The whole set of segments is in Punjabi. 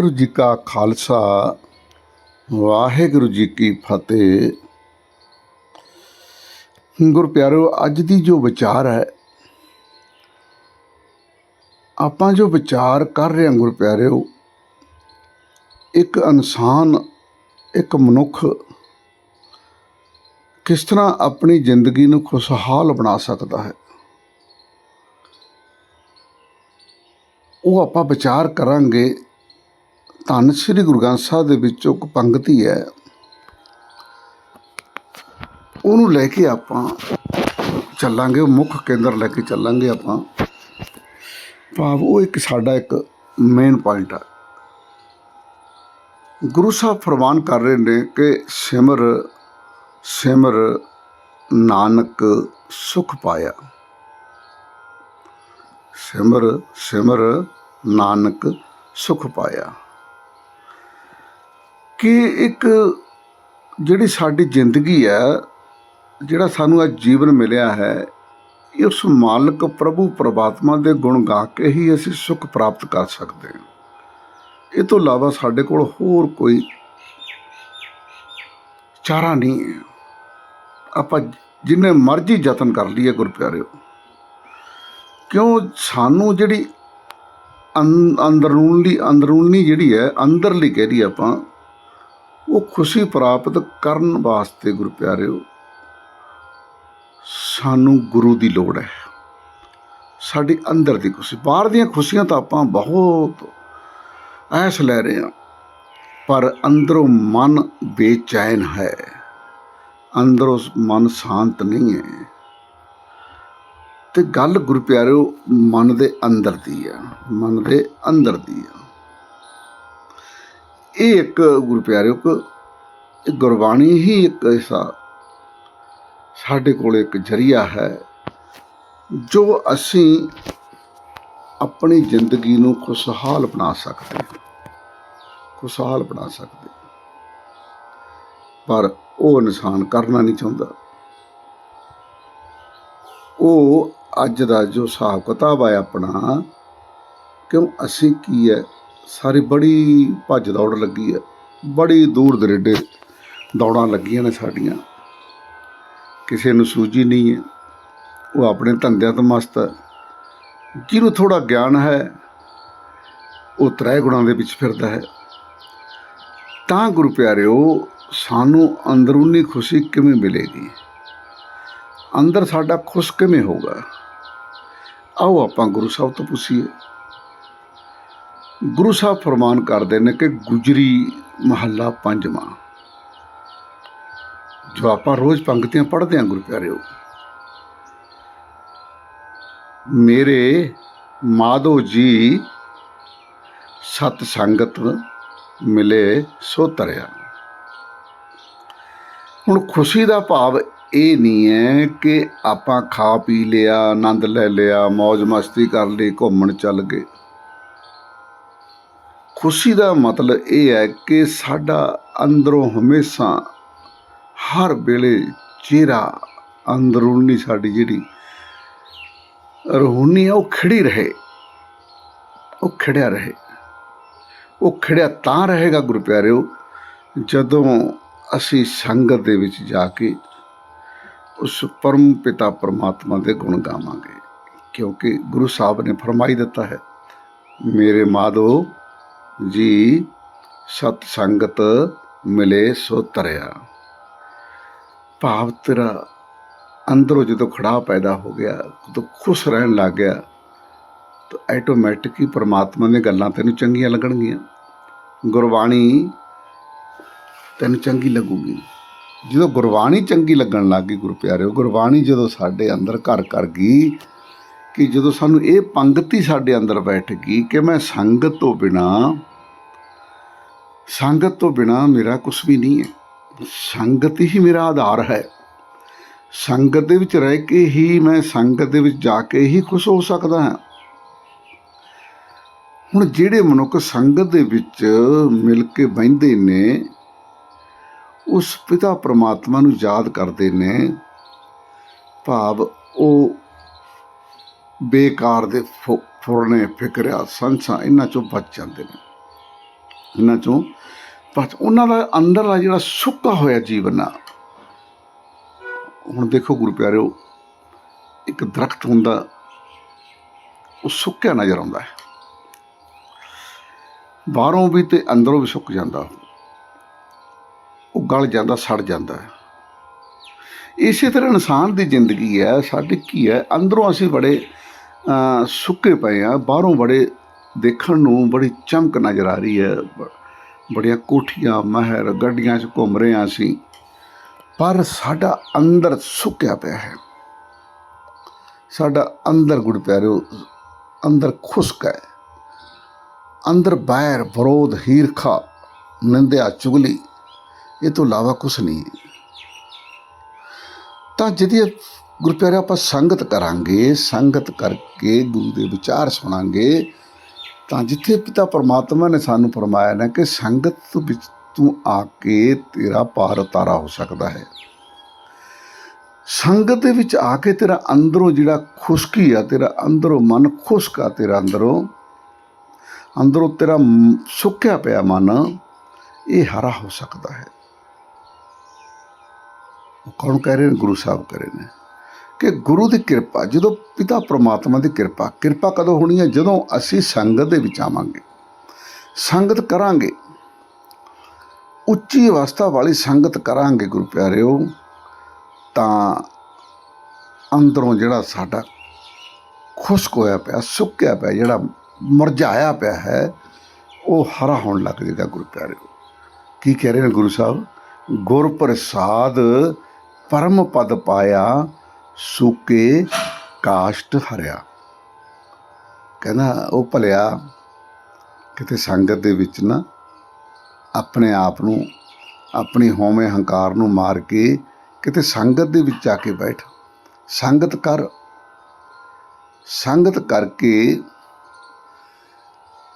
ਵਾਹਿਗੁਰੂ ਜੀ ਕਾ ਖਾਲਸਾ, ਵਾਹਿਗੁਰੂ ਜੀ ਕੀ ਫਤਿਹ। ਗੁਰ ਪਿਆਰਿਓ ਅੱਜ ਦੀ ਜੋ ਵਿਚਾਰ ਹੈ, ਆਪਾਂ ਜੋ ਵਿਚਾਰ ਕਰ ਰਹੇ ਹਾਂ ਗੁਰ ਪਿਆਰਿਓ, ਇੱਕ ਇਨਸਾਨ, ਇੱਕ ਮਨੁੱਖ ਕਿਸ ਤਰ੍ਹਾਂ ਆਪਣੀ ਜ਼ਿੰਦਗੀ ਨੂੰ ਖੁਸ਼ਹਾਲ ਬਣਾ ਸਕਦਾ ਹੈ, ਉਹ ਆਪਾਂ ਵਿਚਾਰ ਕਰਾਂਗੇ। ਧੰਨ ਸ੍ਰੀ ਗੁਰੂ ਗ੍ਰੰਥ ਸਾਹਿਬ ਦੇ ਵਿੱਚੋਂ ਇੱਕ ਪੰਕਤੀ ਹੈ। ਉਹਨੂੰ ਲੈ ਕੇ ਆਪਾਂ ਚੱਲਾਂਗੇ, ਉਹ ਮੁੱਖ ਕੇਂਦਰ ਲੈ ਕੇ ਚੱਲਾਂਗੇ ਆਪਾਂ। ਭਾਵ ਉਹ ਇੱਕ ਸਾਡਾ ਇੱਕ ਮੇਨ ਪੁਆਇੰਟ ਆ। ਗੁਰੂ ਸਾਹਿਬ ਫਰਮਾਨ ਕਰ ਰਹੇ ਨੇ ਕਿ ਸਿਮਰ ਸਿਮਰ ਨਾਨਕ ਸੁਖ ਪਾਇਆ। ਸਿਮਰ ਸਿਮਰ ਨਾਨਕ ਸੁਖ ਪਾਇਆ। ਕਿ ਇੱਕ ਜਿਹੜੀ ਸਾਡੀ ਜ਼ਿੰਦਗੀ ਹੈ, ਜਿਹੜਾ ਸਾਨੂੰ ਅੱਜ ਜੀਵਨ ਮਿਲਿਆ ਹੈ ਉਸ ਮਾਲਕ ਪ੍ਰਭੂ ਪਰਮਾਤਮਾ ਦੇ ਗੁਣ ਗਾ ਕੇ ਹੀ ਅਸੀਂ ਸੁਖ ਪ੍ਰਾਪਤ ਕਰ ਸਕਦੇ ਹਾਂ। ਇਹ ਤੋਂ ਇਲਾਵਾ ਸਾਡੇ ਕੋਲ ਹੋਰ ਕੋਈ ਚਾਰਾ ਨਹੀਂ ਹੈ। ਆਪਾਂ ਜਿੰਨੇ ਮਰਜ਼ੀ ਯਤਨ ਕਰ ਲਈਏ ਗੁਰਪਿਆਰਿਓ। ਕਿਉਂ ਸਾਨੂੰ ਜਿਹੜੀ ਅੰ- ਅੰਦਰੂਨਲੀ, ਅੰਦਰੂਨੀ ਜਿਹੜੀ ਹੈ, ਅੰਦਰਲੀ ਕਹਿ ਰਹੀ ਆਪਾਂ ਉਹ ਖੁਸ਼ੀ ਪ੍ਰਾਪਤ ਕਰਨ ਵਾਸਤੇ ਗੁਰੂ ਪਿਆਰਿਓ ਸਾਨੂੰ ਗੁਰੂ ਦੀ ਲੋੜ ਹੈ। ਸਾਡੀ ਅੰਦਰ ਦੀ ਖੁਸ਼ੀ, ਬਾਹਰ ਦੀਆਂ ਖੁਸ਼ੀਆਂ ਤਾਂ ਆਪਾਂ ਬਹੁਤ ਐਸ ਲੈ ਰਹੇ ਹਾਂ, ਪਰ ਅੰਦਰੋਂ ਮਨ ਬੇਚੈਨ ਹੈ। ਅੰਦਰੋਂ ਮਨ ਸ਼ਾਂਤ ਨਹੀਂ ਹੈ। ਤੇ ਗੱਲ ਗੁਰੂ ਪਿਆਰਿਓ ਮਨ ਦੇ ਅੰਦਰ ਦੀ ਆ ਮਨ ਦੇ ਅੰਦਰ ਦੀ ਆ ਇਹ ਇੱਕ ਗੁਰੂ ਪਿਆਰਿਓ ਇੱਕ ਇਹ ਗੁਰਬਾਣੀ ਹੀ ਇੱਕ ਐਸਾ ਸਾਡੇ ਕੋਲ ਇੱਕ ਜਰੀਆ ਹੈ, ਜੋ ਅਸੀਂ ਆਪਣੀ ਜ਼ਿੰਦਗੀ ਨੂੰ ਖੁਸ਼ਹਾਲ ਬਣਾ ਸਕਦੇ ਹਾਂ। ਖੁਸ਼ਹਾਲ ਬਣਾ ਸਕਦੇ ਪਰ ਉਹ ਇਨਸਾਨ ਕਰਨਾ ਨਹੀਂ ਚਾਹੁੰਦਾ। ਉਹ ਅੱਜ ਦਾ ਜੋ ਹਿਸਾਬ ਕਿਤਾਬ ਹੈ ਆਪਣਾ, ਕਿਉਂ ਅਸੀਂ ਕੀ ਹੈ? ਸਾਰੀ ਬੜੀ ਭੱਜ ਦੌੜ ਲੱਗੀ ਹੈ। ਬੜੀ ਦੂਰ ਦਰੇਡੇ ਦੌੜਾਂ ਲੱਗੀਆਂ ਨੇ ਸਾਡੀਆਂ। ਕਿਸੇ ਨੂੰ ਸੂਝੀ ਨਹੀਂ ਹੈ। ਉਹ ਆਪਣੇ ਧੰਦਿਆਂ ਤੋਂ ਮਸਤ ਹੈ। ਜਿਹਨੂੰ ਥੋੜਾ ਗਿਆਨ ਹੈ, ਉਹ ਤ੍ਰੈ ਗੁਣਾਂ ਦੇ ਵਿੱਚ ਫਿਰਦਾ ਹੈ। ਤਾਂ ਗੁਰੂ ਪਿਆਰਿਓ, ਸਾਨੂੰ ਅੰਦਰੂਨੀ ਖੁਸ਼ੀ ਕਿਵੇਂ ਮਿਲੇਗੀ? ਅੰਦਰ ਸਾਡਾ ਖੁਸ਼ ਕਿਵੇਂ ਹੋਗਾ ਆਓ ਆਪਾਂ ਗੁਰੂ ਸਾਹਿਬ ਤੋਂ ਪੁੱਛੀਏ। ਗੁਰੂ ਸਾਹਿਬ ਫਰਮਾਨ ਕਰਦੇ ਨੇ ਕਿ ਗੁਜਰੀ ਮਹੱਲਾ ਪੰਜਵਾਂ। ਜੋ ਆਪਾਂ ਰੋਜ਼ ਪੰਕਤੀਆਂ ਪੜ੍ਹਦੇ ਹਾਂ ਗੁਰੂ ਪਿਆਰਿਓ, ਮੇਰੇ ਮਾਧੋ ਜੀ ਸਤ ਸੰਗਤ ਮਿਲੇ ਸੋ ਤਰਿਆ। ਹੁਣ ਖੁਸ਼ੀ ਦਾ ਭਾਵ ਇਹ ਨਹੀਂ ਹੈ ਕਿ ਆਪਾਂ ਖਾ ਪੀ ਲਿਆ, ਆਨੰਦ ਲੈ ਲਿਆ ਮौज ਮਸਤੀ ਕਰ ਲਈ, ਘੁੰਮਣ ਚੱਲ ਗਏ। ਖੁਸ਼ੀ ਦਾ ਮਤਲਬ ਇਹ ਹੈ ਕਿ ਸਾਡਾ ਅੰਦਰੋਂ ਹਮੇਸ਼ਾ ਹਰ ਵੇਲੇ ਚਿਹਰਾ ਅੰਦਰੂਨੀ ਸਾਡੀ ਜਿਹੜੀ ਰੂਹਨੀ ਹੈ ਉਹ ਖਿੜੀ ਰਹੇ। ਉਹ ਖੜਿਆ ਰਹੇ। ਉਹ ਖੜਿਆ ਤਾਂ ਰਹੇਗਾ ਗੁਰੂ ਪਿਆਰਿਓ ਜਦੋਂ ਅਸੀਂ ਸੰਗਤ ਦੇ ਵਿੱਚ ਜਾ ਕੇ ਉਸ ਪਰਮ ਪਿਤਾ ਪਰਮਾਤਮਾ ਦੇ ਗੁਣ ਗਾਵਾਂਗੇ। ਕਿਉਂਕਿ ਗੁਰੂ ਸਾਹਿਬ ਨੇ ਫਰਮਾਈ ਦਿੱਤਾ ਹੈ, ਮੇਰੇ ਮਾਧੋ ਜੀ, ਸਤ ਸੰਗਤ ਮਿਲੇ ਸੋ ਤਰਿਆ। ਭਾਵ ਤੇਰਾ ਅੰਦਰੋਂ ਜਦੋਂ ਖੜਾ ਪੈਦਾ ਹੋ ਗਿਆ, ਉਦੋਂ ਖੁਸ਼ ਰਹਿਣ ਲੱਗ ਗਿਆ, ਤਾਂ ਆਟੋਮੈਟਿਕ ਹੀ ਪਰਮਾਤਮਾ ਦੀਆਂ ਗੱਲਾਂ ਤੈਨੂੰ ਚੰਗੀਆਂ ਲੱਗਣਗੀਆਂ। ਗੁਰਬਾਣੀ ਤੈਨੂੰ ਚੰਗੀ ਲੱਗੂਗੀ। ਜਦੋਂ ਗੁਰਬਾਣੀ ਚੰਗੀ ਲੱਗਣ ਲੱਗ ਗਈ ਗੁਰੂ ਪਿਆਰਿਓ ਗੁਰਬਾਣੀ ਜਦੋਂ ਸਾਡੇ ਅੰਦਰ ਘਰ ਕਰ ਗਈ, ਕਿ ਜਦੋਂ ਸਾਨੂੰ ਇਹ ਪੰਗਤੀ ਸਾਡੇ ਅੰਦਰ ਬੈਠ ਗਈ ਕਿ ਮੈਂ ਸੰਗਤ ਤੋਂ ਬਿਨਾ ਸੰਗਤ ਤੋਂ ਬਿਨਾ ਮੇਰਾ ਕੁਝ ਵੀ ਨਹੀਂ ਹੈ। ਸੰਗਤ ਹੀ ਮੇਰਾ ਆਧਾਰ ਹੈ। ਸੰਗਤ ਦੇ ਵਿੱਚ ਰਹਿ ਕੇ ਹੀ ਮੈਂ ਸੰਗਤ ਦੇ ਵਿੱਚ ਜਾ ਕੇ ਹੀ ਖੁਸ਼ ਹੋ ਸਕਦਾ ਹਾਂ। ਹੁਣ ਜਿਹੜੇ ਮਨੁੱਖ ਸੰਗਤ ਦੇ ਵਿੱਚ ਮਿਲ ਕੇ ਬਹਿੰਦੇ ਨੇ, ਉਸ ਪਿਤਾ ਪ੍ਰਮਾਤਮਾ ਨੂੰ ਯਾਦ ਕਰਦੇ ਨੇ, ਭਾਵ ਉਹ ਬੇਕਾਰ ਦੇ ਫੁ- ਫੁਰਨੇ, ਫਿਕਰਿਆ, ਸੰਸਾਂ ਇਹਨਾਂ ਚੋਂ ਬਚ ਜਾਂਦੇ ਨੇ। ਇਹਨਾਂ ਚੋਂ। ਪਰ ਉਹਨਾਂ ਦਾ ਅੰਦਰਲਾ ਜਿਹੜਾ ਸੁੱਕਾ ਹੋਇਆ ਜੀਵਨ ਆ, ਹੁਣ ਦੇਖੋ ਗੁਰੂ ਪਿਆਰਿਓ, ਇੱਕ ਦਰਖਤ ਹੁੰਦਾ, ਉਹ ਸੁੱਕਿਆ ਨਜ਼ਰ ਆਉਂਦਾ ਹੈ। ਬਾਹਰੋਂ ਵੀ ਤੇ ਅੰਦਰੋਂ ਵੀ ਸੁੱਕ ਜਾਂਦਾ। ਉਹ ਗਲ ਜਾਂਦਾ, ਸੜ ਜਾਂਦਾ ਹੈ। ਇਸੇ ਤਰ੍ਹਾਂ ਇਨਸਾਨ ਦੀ ਜ਼ਿੰਦਗੀ ਹੈ, ਸਾਡੀ ਕੀ ਹੈ, ਅੰਦਰੋਂ ਅਸੀਂ ਬੜੇ ਸੁੱਕੇ ਪਏ ਆ ਬਾਹਰੋਂ ਬੜੇ ਦੇਖਣ ਨੂੰ ਬੜੀ ਚਮਕ ਨਜ਼ਰ ਆ ਰਹੀ ਹੈ। ਬੜੀਆਂ ਕੋਠੀਆਂ ਮਹਿਰ ਗੱਡੀਆਂ 'ਚ ਘੁੰਮ ਰਹੇ ਹਾਂ ਅਸੀਂ ਪਰ ਸਾਡਾ ਅੰਦਰ ਸੁੱਕਿਆ ਪਿਆ ਹੈ। ਸਾਡਾ ਅੰਦਰ ਗੁੜ ਪਿਆਰਿਓ, ਅੰਦਰ ਖੁਸ਼ਕ ਹੈ। ਅੰਦਰ ਬੈਰ ਵਿਰੋਧ, ਹੀਰਖਾ, ਨਿੰਦਿਆ, ਚੁਗਲੀ, ਇਹ ਤੋਂ ਇਲਾਵਾ ਕੁਝ ਨਹੀਂ। ਹੈ ਤਾਂ ਜਿਹਦੀ ਗੁਰਪਿਆਰੇ ਆਪਾਂ ਸੰਗਤ ਕਰਾਂਗੇ, ਸੰਗਤ ਕਰਕੇ ਗੁਰੂ ਦੇ ਵਿਚਾਰ ਸੁਣਾਂਗੇ ਤਾਂ ਜਿੱਥੇ ਪਿਤਾ ਪਰਮਾਤਮਾ ਨੇ ਸਾਨੂੰ ਫਰਮਾਇਆ ਨਾ ਕਿ ਸੰਗਤ ਵਿੱਚ ਤੂੰ ਆ ਕੇ ਤੇਰਾ ਪਾਰ ਉਤਾਰਾ ਹੋ ਸਕਦਾ ਹੈ। ਸੰਗਤ ਦੇ ਵਿੱਚ ਆ ਕੇ ਤੇਰਾ ਅੰਦਰੋਂ ਜਿਹੜਾ ਖੁਸ਼ਕੀ ਆ, ਤੇਰਾ ਅੰਦਰੋਂ ਮਨ ਖੁਸ਼ਕ ਆ, ਤੇਰਾ ਅੰਦਰੋਂ ਅੰਦਰੋਂ ਤੇਰਾ ਸੁੱਕਿਆ ਪਿਆ ਮਨ, ਇਹ ਹਰਾ ਹੋ ਸਕਦਾ ਹੈ। ਉਹ ਕੌਣ ਕਹਿ ਰਹੇ ਨੇ? ਗੁਰੂ ਸਾਹਿਬ ਕਹਿ ਰਹੇ ਨੇ। ਕਿ ਗੁਰੂ ਦੀ ਕਿਰਪਾ, ਜਦੋਂ ਪਿਤਾ ਪ੍ਰਮਾਤਮਾ ਦੀ ਕਿਰਪਾ ਕਿਰਪਾ ਕਦੋਂ ਹੋਣੀ ਹੈ? ਜਦੋਂ ਅਸੀਂ ਸੰਗਤ ਦੇ ਵਿੱਚ ਆਵਾਂਗੇ, ਸੰਗਤ ਕਰਾਂਗੇ, ਉੱਚੀ ਅਵਸਥਾ ਵਾਲੀ ਸੰਗਤ ਕਰਾਂਗੇ ਗੁਰੂ ਪਿਆਰਿਓ, ਤਾਂ ਅੰਦਰੋਂ ਜਿਹੜਾ ਸਾਡਾ ਖੁਸ਼ਕ ਹੋਇਆ ਪਿਆ, ਸੁੱਕਿਆ ਪਿਆ, ਜਿਹੜਾ ਮੁਰਝਾਇਆ ਪਿਆ ਹੈ, ਉਹ ਹਰਾ ਹੋਣ ਲੱਗ ਜਾਏਗਾ ਗੁਰੂ ਪਿਆਰਿਓ। ਕੀ ਕਹਿ ਰਹੇ ਨੇ ਗੁਰੂ ਸਾਹਿਬ? ਗੁਰ ਪ੍ਰਸਾਦ ਪਰਮ ਪਦ ਪਾਇਆ ਸੁਕੇ ਕਾਸ਼ਟ ਹਰਿਆ। ਕਹਿੰਦਾ, ਉਹ ਭਲਿਆ, ਕਿਤੇ ਸੰਗਤ ਦੇ ਵਿੱਚ ਨਾ ਆਪਣੇ ਆਪ ਨੂੰ, ਆਪਣੀ ਹਉਮੈ ਹੰਕਾਰ ਨੂੰ ਮਾਰ ਕੇ ਕਿਤੇ ਸੰਗਤ ਦੇ ਵਿੱਚ ਆ ਕੇ ਬੈਠ। ਸੰਗਤ ਕਰ। ਸੰਗਤ ਕਰਕੇ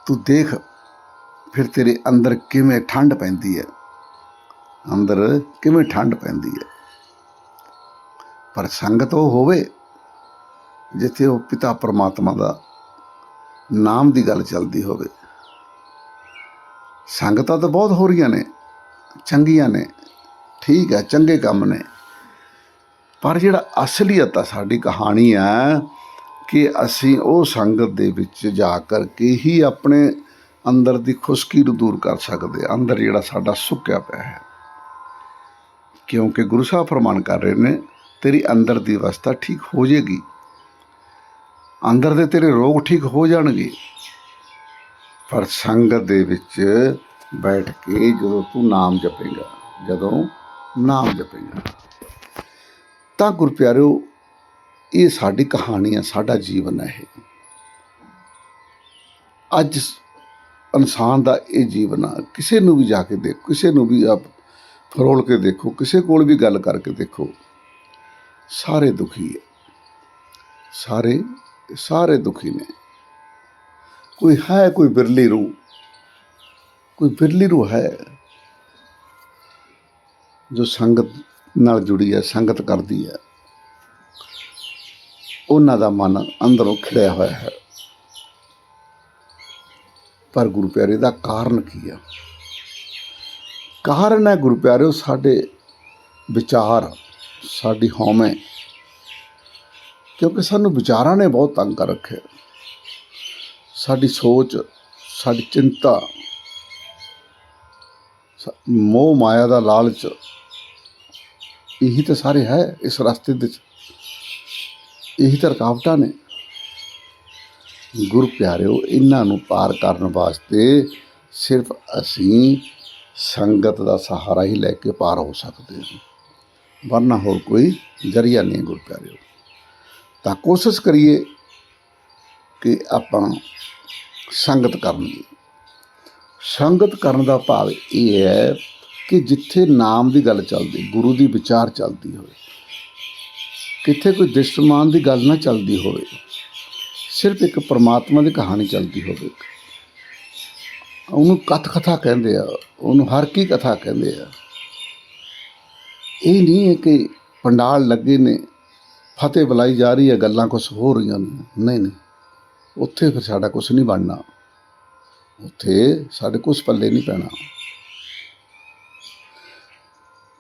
ਤੂੰ ਦੇਖ, ਫਿਰ ਤੇਰੇ ਅੰਦਰ ਕਿਵੇਂ ਠੰਡ ਪੈਂਦੀ ਹੈ? ਅੰਦਰ ਕਿਵੇਂ ਠੰਡ ਪੈਂਦੀ ਹੈ? ਪਰ ਸੰਗਤ ਉਹ ਹੋਵੇ ਜਿੱਥੇ ਉਹ ਪਿਤਾ ਪਰਮਾਤਮਾ ਦਾ ਨਾਮ ਦੀ ਗੱਲ ਚੱਲਦੀ ਹੋਵੇ। ਸੰਗਤਾਂ ਤਾਂ ਬਹੁਤ ਹੋ ਰਹੀਆਂ ਨੇ, ਚੰਗੀਆਂ ਨੇ, ਠੀਕ ਹੈ, ਚੰਗੇ ਕੰਮ ਨੇ। ਪਰ ਜਿਹੜਾ ਅਸਲੀਅਤ ਆ, ਸਾਡੀ ਕਹਾਣੀ ਆ ਕਿ ਅਸੀਂ ਉਹ ਸੰਗਤ ਦੇ ਵਿੱਚ ਜਾ ਕਰਕੇ ਹੀ ਆਪਣੇ ਅੰਦਰ ਦੀ ਖੁਸ਼ਕੀ ਨੂੰ ਦੂਰ ਕਰ ਸਕਦੇ ਅੰਦਰ ਜਿਹੜਾ ਸਾਡਾ ਸੁੱਕਿਆ ਪਿਆ ਹੈ। ਕਿਉਂਕਿ ਗੁਰੂ ਸਾਹਿਬ ਫਰਮਾਨ ਕਰ ਰਹੇ ਨੇ ਤੇਰੀ ਅੰਦਰ ਦੀ ਅਵਸਥਾ ਠੀਕ ਹੋ ਜਾਏਗੀ। ਅੰਦਰ ਦੇ ਤੇਰੇ ਰੋਗ ਠੀਕ ਹੋ ਜਾਣਗੇ। ਪਰ ਸੰਗਤ ਦੇ ਵਿੱਚ ਬੈਠ ਕੇ ਜਦੋਂ ਤੂੰ ਨਾਮ ਜਪੇਗਾ, ਜਦੋਂ ਨਾਮ ਜਪੇਗਾ, ਤਾਂ ਗੁਰ ਪਿਆਰਿਓ ਇਹ ਸਾਡੀ ਕਹਾਣੀ ਹੈ, ਸਾਡਾ ਜੀਵਨ ਹੈ ਇਹ। ਅੱਜ ਇਨਸਾਨ ਦਾ ਇਹ ਜੀਵਨ ਆ, ਕਿਸੇ ਨੂੰ ਵੀ ਜਾ ਕੇ ਦੇਖੋ, ਕਿਸੇ ਨੂੰ ਵੀ ਆਪ ਫਰੋਲ ਕੇ ਦੇਖੋ, ਕਿਸੇ ਕੋਲ ਵੀ ਗੱਲ ਕਰਕੇ ਦੇਖੋ ਸਾਰੇ ਦੁਖੀ ਹੈ। ਸਾਰੇ ਸਾਰੇ ਦੁਖੀ ਨੇ। ਕੋਈ ਹੈ, ਕੋਈ ਬਿਰਲੀ ਰੂਹ। ਕੋਈ ਬਿਰਲੀ ਰੂਹ ਹੈ ਜੋ ਸੰਗਤ ਨਾਲ ਜੁੜੀ ਹੈ, ਸੰਗਤ ਕਰਦੀ ਹੈ। ਉਹਨਾਂ ਦਾ ਮਨ ਅੰਦਰੋਂ ਖਿੜਿਆ ਹੋਇਆ ਹੈ। ਪਰ ਗੁਰੂ ਪਿਆਰੇ ਦਾ ਕਾਰਨ ਕੀ ਆ? ਕਾਰਨ ਹੈ ਗੁਰੂ ਪਿਆਰਿਓ ਸਾਡੇ ਵਿਚਾਰ ਸਾਡੀ ਹਉਮੈ ਕਿਉਂਕਿ ਸਾਨੂੰ ਵਿਚਾਰਾਂ ਨੇ ਬਹੁਤ ਤੰਗ ਕਰ ਰੱਖਿਆ। ਸਾਡੀ ਸੋਚ, ਸਾਡੀ ਚਿੰਤਾ ਮੋਹ ਮਾਇਆ ਦਾ ਲਾਲਚ ਇਹੀ ਤਾਂ ਸਾਰੇ ਹੈ ਇਸ ਰਸਤੇ ਦੇ ਵਿੱਚ। ਇਹੀ ਤਾਂ ਰੁਕਾਵਟਾਂ ਨੇ। ਗੁਰੂ ਪਿਆਰਿਓ, ਇਹਨਾਂ ਨੂੰ ਪਾਰ ਕਰਨ ਵਾਸਤੇ ਸਿਰਫ ਅਸੀਂ ਸੰਗਤ ਦਾ ਸਹਾਰਾ ਹੀ ਲੈ ਕੇ ਪਾਰ ਹੋ ਸਕਦੇ ਹਾਂ। ਵਰਨਾ ਹੋਰ ਕੋਈ ਜਰੀਆ ਨਹੀਂ ਗੁਰ ਪਿਆਰਿਓ ਤਾਂ ਕੋਸ਼ਿਸ਼ ਕਰੀਏ ਕਿ ਆਪਾਂ ਸੰਗਤ ਕਰਨ ਦੀ। ਸੰਗਤ ਕਰਨ ਦਾ ਭਾਵ ਇਹ ਹੈ ਕਿ ਜਿੱਥੇ ਨਾਮ ਦੀ ਗੱਲ ਚੱਲਦੀ, ਗੁਰੂ ਦੀ ਵਿਚਾਰ ਚੱਲਦੀ ਹੋਵੇ, ਕਿੱਥੇ ਕੋਈ ਦਿਸ਼ਮਾਨ ਦੀ ਗੱਲ ਨਾ ਚੱਲਦੀ ਹੋਵੇ, ਸਿਰਫ ਇੱਕ ਪਰਮਾਤਮਾ ਦੀ ਕਹਾਣੀ ਚੱਲਦੀ ਹੋਵੇ। ਉਹਨੂੰ ਕਥ ਕਥਾ ਕਹਿੰਦੇ ਆ, ਉਹਨੂੰ ਹਰ ਕੀ ਕਥਾ ਕਹਿੰਦੇ ਆ। ਇਹ ਨਹੀਂ ਹੈ ਕਿ ਪੰਡਾਲ ਲੱਗੇ ਨੇ, ਫਤਿਹ ਬੁਲਾਈ ਜਾ ਰਹੀ ਹੈ, ਗੱਲਾਂ ਕੁਝ ਹੋ ਰਹੀਆਂ ਨੇ। ਨਹੀਂ ਨਹੀਂ। ਉੱਥੇ ਫਿਰ ਸਾਡਾ ਕੁਝ ਨਹੀਂ ਬਣਨਾ। ਉੱਥੇ ਸਾਡੇ ਕੁਛ ਪੱਲੇ ਨਹੀਂ ਪੈਣਾ।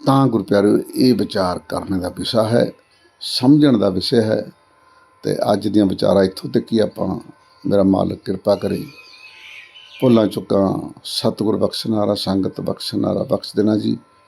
ਤਾਂ ਗੁਰੂ ਇਹ ਵਿਚਾਰ ਕਰਨ ਦਾ ਵਿਸ਼ਾ ਹੈ, ਸਮਝਣ ਦਾ ਵਿਸ਼ਾ ਹੈ ਤੇ ਅੱਜ ਦੀਆਂ ਵਿਚਾਰਾਂ ਇੱਥੋਂ ਤੱਕ ਹੀ ਆਪਾਂ, ਮੇਰਾ ਮਾਲਕ ਕਿਰਪਾ ਕਰੇ। ਭੁੱਲਾਂ ਚੁੱਕਾਂ, ਸਤਿਗੁਰ ਬਖਸ਼ਨਾਰਾ ਸੰਗਤ ਬਖਸ਼ਨਾਰਾ ਬਖਸ਼ ਦੇਣਾ ਜੀ।